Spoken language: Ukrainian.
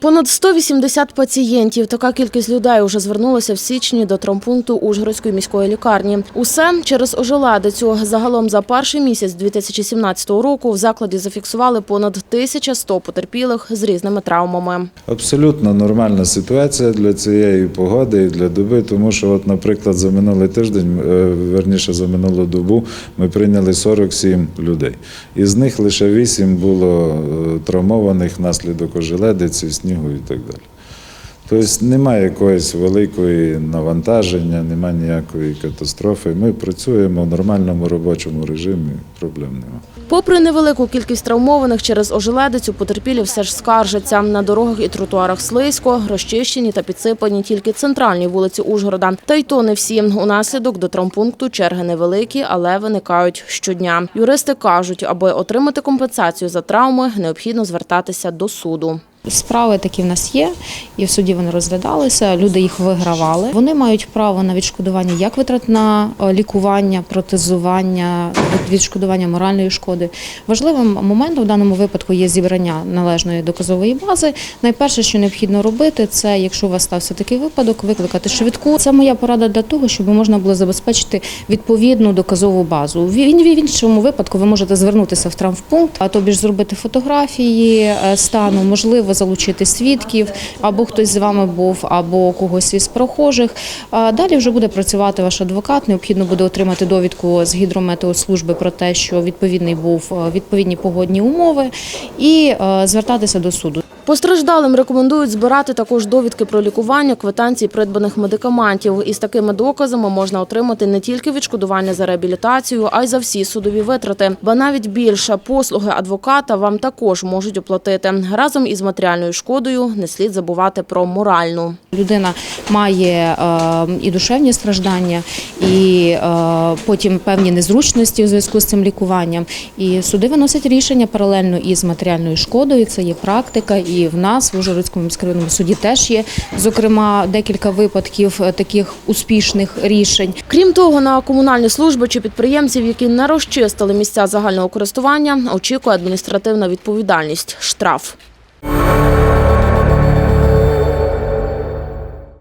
Понад 180 пацієнтів. Така кількість людей уже звернулася в січні до травмпункту Ужгородської міської лікарні. Усе через ожеледицю. Загалом за перший місяць 2017 року в закладі зафіксували понад 1100 потерпілих з різними травмами. Абсолютно нормальна ситуація для цієї погоди і для доби, тому що, от, наприклад, за минулий тиждень, е, верніше за минулу добу, ми прийняли 47 людей. Із них лише 8 було е, травмованих внаслідок ожеледиці, снігу і так далі. Тобто немає якоїсь великої навантаження, немає ніякої катастрофи. Ми працюємо в нормальному робочому режимі, проблем немає. Попри невелику кількість травмованих через ожеледицю, потерпілі все ж скаржаться. На дорогах і тротуарах слизько, розчищені та підсипані тільки центральні вулиці Ужгорода. Та й то не всі. Унаслідок до травмпункту черги невеликі, але виникають щодня. Юристи кажуть, аби отримати компенсацію за травми, необхідно звертатися до суду. Справи такі в нас є, і в суді вони розглядалися. Люди їх вигравали. Вони мають право на відшкодування як витрат на е, лікування, протезування, відшкодування моральної шкоди. Важливим моментом в даному випадку є зібрання належної доказової бази. Найперше, що необхідно робити, це якщо у вас стався такий випадок, викликати швидку. Це моя порада для того, щоб можна було забезпечити відповідну доказову базу. В іншому випадку ви можете звернутися в травмпункт, а тобі ж зробити фотографії е, стану, можливо, залучити свідків, або хтось з вами був, або когось із прохожих. Далі вже буде працювати ваш адвокат. Необхідно буде отримати довідку з гідрометеослужби про те, що відповідний був е, відповідні погодні умови, і е, звертатися до суду. Постраждалим рекомендують збирати також довідки про лікування, квитанції придбаних медикаментів. Із такими доказами можна отримати не тільки відшкодування за реабілітацію, а й за всі судові витрати. Ба навіть більше послуги адвоката вам також можуть оплатити. Разом із матеріальною шкодою не слід забувати про моральну. Людина має е, і душевні страждання, і е, потім певні незручності у зв'язку з цим лікуванням. І суди виносять рішення паралельно із матеріальною шкодою. Це є практика, і в нас в Ужгородському міськрайонному суді теж є зокрема декілька випадків е, таких успішних рішень. Крім того, на комунальні служби чи підприємців, які не розчистили місця загального користування, очікує адміністративна відповідальність – штраф.